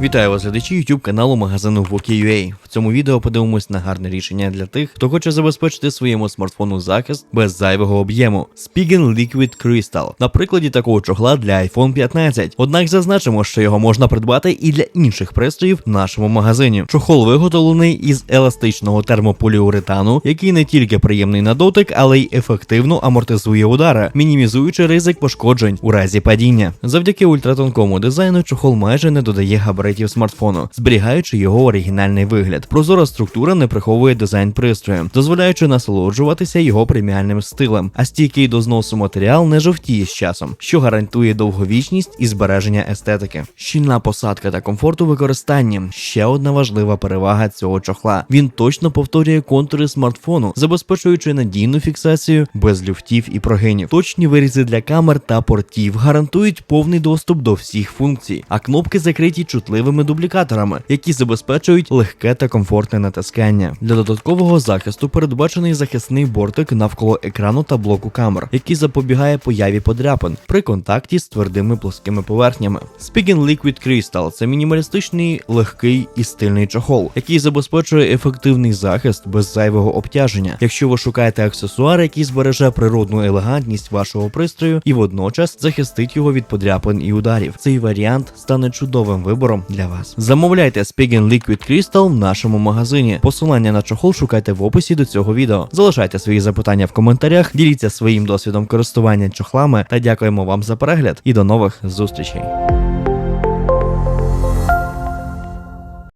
Вітаю вас, глядачі YouTube каналу магазину Voki.ua. Цьому відео подивимось на гарне рішення для тих, хто хоче забезпечити своєму смартфону захист без зайвого об'єму. Spigen Liquid Crystal на прикладі такого чохла для iPhone 15. Однак зазначимо, що його можна придбати і для інших пристроїв в нашому магазині. Чохол виготовлений із еластичного термополіуретану, який не тільки приємний на дотик, але й ефективно амортизує удари, мінімізуючи ризик пошкоджень у разі падіння. Завдяки ультратонкому дизайну чохол майже не додає габаритів смартфону, зберігаючи його оригінальний вигляд. Прозора структура не приховує дизайн пристрою, дозволяючи насолоджуватися його преміальним стилем, а стійкий до зносу матеріал не жовтіє з часом, що гарантує довговічність і збереження естетики. Щільна посадка та комфорту використання ще одна важлива перевага цього чохла. Він точно повторює контури смартфону, забезпечуючи надійну фіксацію без люфтів і прогинів. Точні вирізи для камер та портів гарантують повний доступ до всіх функцій, а кнопки закриті чутливими дублікаторами, які забезпечують легке та комфортне натискання. Для додаткового захисту передбачений захисний бортик навколо екрану та блоку камер, який запобігає появі подряпин при контакті з твердими плоскими поверхнями. Spigen Liquid Crystal – це мінімалістичний, легкий і стильний чохол, який забезпечує ефективний захист без зайвого обтяження. Якщо ви шукаєте аксесуар, який збереже природну елегантність вашого пристрою і водночас захистить його від подряпин і ударів, цей варіант стане чудовим вибором для вас. Замовляйте Spigen Liquid Crystal в нашому магазині. Посилання на чохол шукайте в описі до цього відео. Залишайте свої запитання в коментарях, діліться своїм досвідом користування чохлами та дякуємо вам за перегляд і до нових зустрічей.